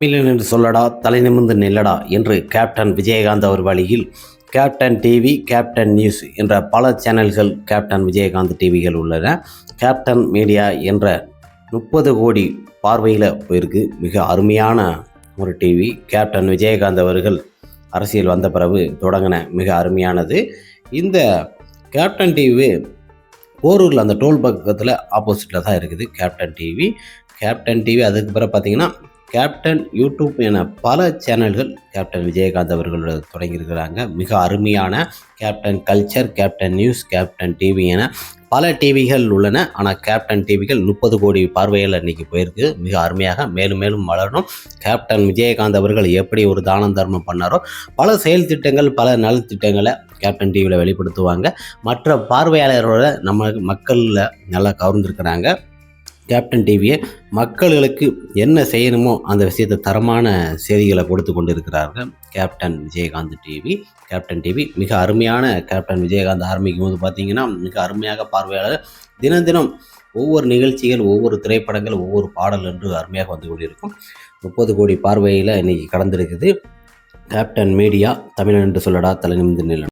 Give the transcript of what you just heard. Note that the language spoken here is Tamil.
தமிழன் என்று சொல்லடா தலை நிமிர்ந்து நில்லடா என்று கேப்டன் விஜயகாந்த் அவர் வழியில் கேப்டன் டிவி கேப்டன் நியூஸ் என்ற பல சேனல்கள் கேப்டன் விஜயகாந்த் டிவிகள் உள்ளன. கேப்டன் மீடியா என்ற முப்பது கோடி பார்வையில் போயிருக்கு. மிக அருமையான ஒரு டிவி கேப்டன் விஜயகாந்த் அவர்கள் அரசியல் வந்த பிறகு தொடங்கின மிக அருமையானது. இந்த கேப்டன் டிவி போரூரில் அந்த டோல் பக்கத்தில் ஆப்போசிட்டில் தான் இருக்குது கேப்டன் டிவி கேப்டன் டிவி அதுக்கு பிறகு பார்த்தீங்கன்னா கேப்டன் யூடியூப் என பல சேனல்கள் கேப்டன் விஜயகாந்த் அவர்களோட தொடங்கியிருக்கிறாங்க. மிக அருமையான captain culture captain news captain TV என பல டிவிகள் உள்ளன. ஆனால் கேப்டன் டிவிகள் முப்பது கோடி பார்வைகள் இன்றைக்கி போயிருக்கு. மிக அருமையாக மேலும் மேலும் வளரணும். கேப்டன் விஜயகாந்த் அவர்கள் எப்படி ஒரு தானம் தர்மம் பண்ணாரோ பல செயல் திட்டங்கள் பல நலத்திட்டங்களை கேப்டன் டிவியில் வெளிப்படுத்துவாங்க. மற்ற பார்வையாளரோட நம்ம மக்களில் நல்லா கவர்ந்துருக்கிறாங்க. கேப்டன் டிவியை மக்களுக்கு என்ன செய்யணுமோ அந்த விஷயத்தை தரமான செய்திகளை கொடுத்து கொண்டு இருக்கிறார்கள் captain Vijayakanth TV. Captain TV மிக அருமையான கேப்டன் விஜயகாந்த் ஆரம்பிக்கும் போது பார்த்தீங்கன்னா மிக அருமையாக பார்வையாளர் தினம் தினம் ஒவ்வொரு நிகழ்ச்சிகள் ஒவ்வொரு திரைப்படங்கள் ஒவ்வொரு பாடல் என்று அருமையாக வந்து கொண்டிருக்கும். முப்பது கோடி பார்வையில் இன்றைக்கி கடந்திருக்குது. கேப்டன் மீடியா தமிழன் என்று சொல்லடா தலை நிமிந்து